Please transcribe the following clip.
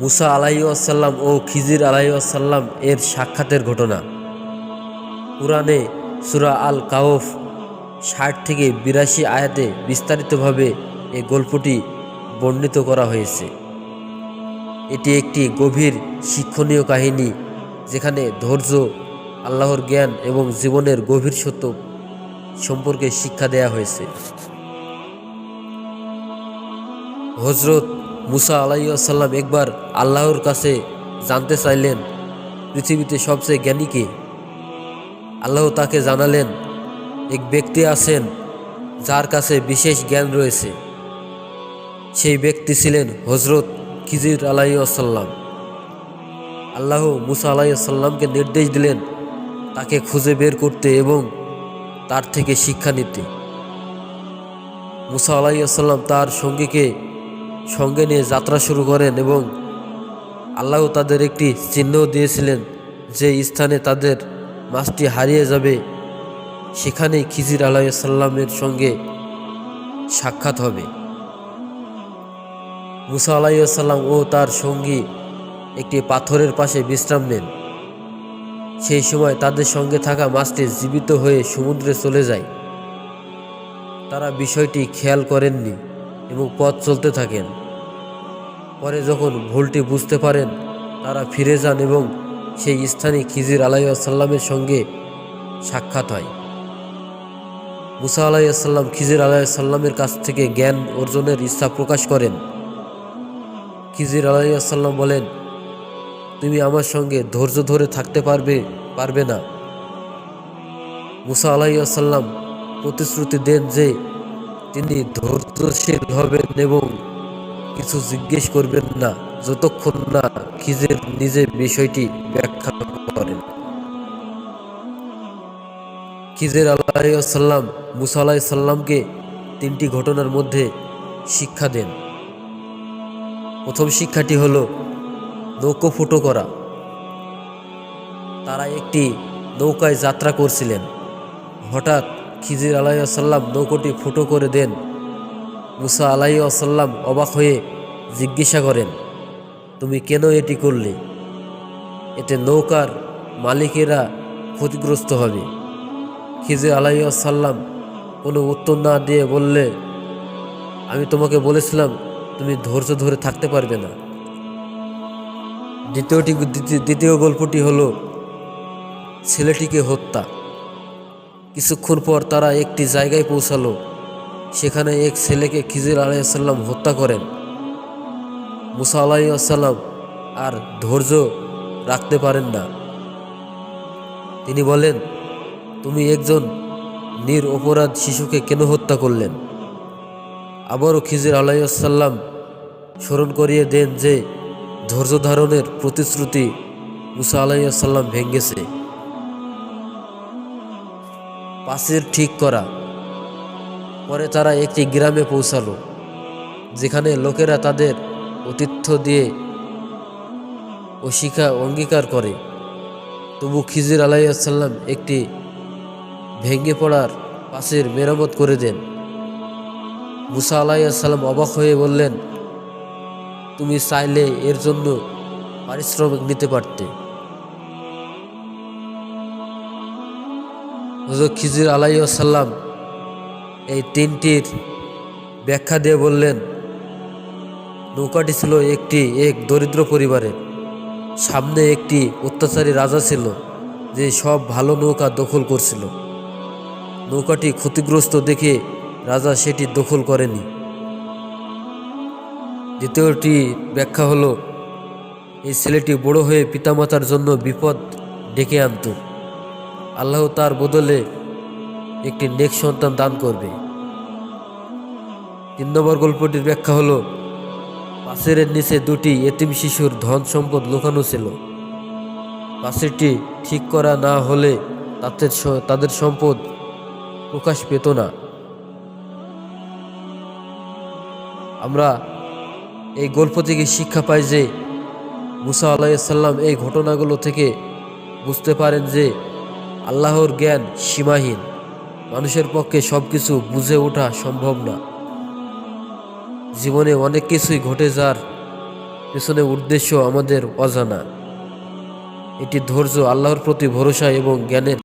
মুসা আলাইসাল্লাম ও খিজির আলাইসাল্লাম এর সাক্ষাতের ঘটনা। কোরআনে সুরা আল কাউফ ষাট থেকে বিরাশি আয়াতে বিস্তারিতভাবে এই গল্পটি বর্ণিত করা হয়েছে। এটি একটি গভীর শিক্ষণীয় কাহিনী যেখানে ধৈর্য, আল্লাহর জ্ঞান এবং জীবনের গভীর সত্য সম্পর্কে শিক্ষা দেয়া হয়েছে। হজরত মুসা আলাইসাল্লাম একবার আল্লাহর কাছে জানতে চাইলেন, পৃথিবীতে সবচেয়ে জ্ঞানী কে? আল্লাহ তাকে জানালেন, এক ব্যক্তি আছেন যার কাছে বিশেষ জ্ঞান রয়েছে। সেই ব্যক্তি ছিলেন হজরত খিজির আলাইসাল্লাম আল্লাহ মুসা আলাইসাল্লামকে নির্দেশ দিলেন তাকে খুঁজে বের করতে এবং তার থেকে শিক্ষা নিতে। মুসা আলাইসাল্লাম তার সঙ্গীকে সঙ্গে নিয়ে যাত্রা শুরু করেন এবং আল্লাহ তাদের একটি চিহ্ন দিয়েছিলেন যে স্থানে তাদের মাছটি হারিয়ে যাবে। সেখানেই খিজির আলাইসাল্লামের সঙ্গে সাক্ষাৎ হবে। মুসা আলাইসাল্লাম ও তার সঙ্গী একটি পাথরের পাশে বিশ্রাম নেন। সেই সময় তাদের সঙ্গে থাকা মাছটি জীবিত হয়ে সমুদ্রে চলে যায়। তারা বিষয়টি খেয়াল করেননি। এবং পথ চলতে থাকেন। পরে যখন ভুলটি বুঝতে পারেন, তারা ফিরে যান এবং সেই স্থানে খিজির আলাইসাল্লামের সঙ্গে সাক্ষাৎ হয়। মুসা আলাইসাল্লাম খিজির আলাইসাল্লামের কাছ থেকে জ্ঞান অর্জনের ইচ্ছা প্রকাশ করেন। খিজির আলাইসাল্লাম বলেন, তুমি আমার সঙ্গে ধৈর্য ধরে থাকতে পারবে পারবে না। মুসা আলাইসাল্লাম প্রতিশ্রুতি দেন যে তিনি ধৈর্যশীল হবেন এবং কিছু জিজ্ঞেস করবেন না, যতক্ষণ না খিজের নিজে বিষয়টি ব্যাখ্যা করেন। খিজের আলাইসাল্লাম মুসা আলাইসাল্লামকে তিনটি ঘটনার মধ্যে শিক্ষা দেন। প্রথম শিক্ষাটি হলো নৌকো ফুটো করা। তারা একটি নৌকায় যাত্রা করছিলেন। হঠাৎ খিজির আলাইসাল্লাম নৌকোটি ফুটো করে দেন। মুসা আলাইসাল্লাম অবাক হয়ে জিজ্ঞাসা করেন, তুমি কেন এটি করলে? এতে নৌকার মালিকেরা ক্ষতিগ্রস্ত হবে। খিজির আলাইসাল্লাম কোনো উত্তর না দিয়ে বললে, আমি তোমাকে বলেছিলাম, তুমি ধৈর্য ধরে থাকতে পারবে না। দ্বিতীয়টি দ্বিতীয়- দ্বিতীয় গল্পটি হলো, ছেলেটিকে হত্যা। কিছুক্ষণ পর তারা একটি জায়গায় পৌঁছালো। সেখানে এক ছেলেকে খিজির আলাইসাল্লাম হত্যা করেন। মুসা আলাইসাল্লাম আর ধৈর্য রাখতে পারেন না। তিনি বলেন, তুমি একজন নির অপরাধ শিশুকে কেন হত্যা করলেন? আবারও খিজির আলাইসাল্লাম স্মরণ করিয়ে দেন যে ধৈর্য ধারণের প্রতিশ্রুতি মুসা আলাইসাল্লাম ভেঙ্গেছে। পাশের ঠিক করা। পরে তারা একটি গ্রামে পৌঁছালো, যেখানে লোকেরা তাদের অতিথ্য দিয়ে অস্বীকার, অঙ্গীকার করে। তবু খিজির আলাইসাল্লাম একটি ভেঙে পড়ার পাশের মেরামত করে দেন। মুসা আলাইসাল্লাম অবাক হয়ে বললেন, তুমি চাইলে এর জন্য পারিশ্রমিক নিতে পারতে। হজরত খিজির আলাইসাল্লাম এই তিনটির ব্যাখ্যা দিয়ে বললেন, নৌকাটি ছিল একটি এক দরিদ্র পরিবারের, সামনে একটি অত্যাচারী রাজা ছিল যে সব ভালো নৌকা দখল করছিল। নৌকাটি ক্ষতিগ্রস্ত দেখে রাজা সেটি দখল করেনি। দ্বিতীয়টি ব্যাখ্যা হলো, এই ছেলেটি বড় হয়ে পিতামাতার জন্য বিপদ ডেকে আনত। আল্লাহ তার বদলে একটি নেক সন্তান দান করবে। তিন নম্বর গল্পটির ব্যাখ্যা হলো পাশের নিচে দুটি এতিম শিশুর ধন সম্পদ লুকানো ছিল। পাশেরটি ঠিক করা না হলে তাদের তাদের সম্পদ প্রকাশ পেত না। আমরা এই গল্প থেকে শিক্ষা পাই যে, মুসা আলাইসাল্লাম এই ঘটনাগুলো থেকে বুঝতে পারেন যে আল্লাহর জ্ঞান সীমাহীন। মানুষের পক্ষে সব কিছু বুঝে ওঠা সম্ভব না। জীবনে অনেক কিছুই ঘটে যার পেছনে উদ্দেশ্য আমাদের অজানা। এটি ধৈর্য আল্লাহর প্রতি ভরসা এবং জ্ঞানের